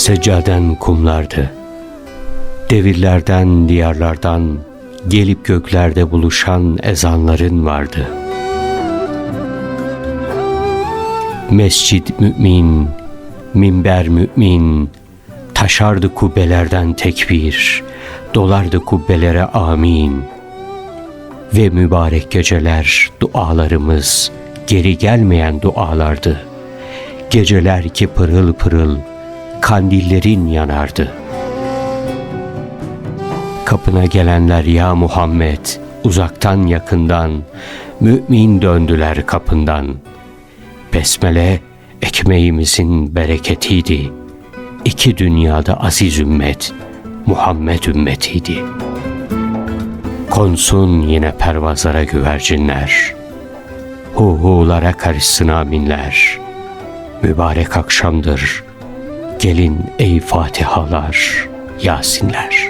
Seccaden kumlardı. Devirlerden, diyarlardan gelip göklerde buluşan ezanların vardı. Mescid mümin, minber mümin, taşardı kubbelerden tekbir, dolardı kubbelere amin. Ve mübarek geceler dualarımız geri gelmeyen dualardı. Geceler ki pırıl pırıl kandillerin yanardı. Kapına gelenler ya Muhammed uzaktan yakından mümin döndüler kapından. Besmele ekmeğimizin bereketiydi. İki dünyada aziz ümmet Muhammed ümmetiydi. Konsun yine pervazlara güvercinler. Huhulara karışsın aminler. Mübarek akşamdır. Gelin ey Fatihalar, Yasinler.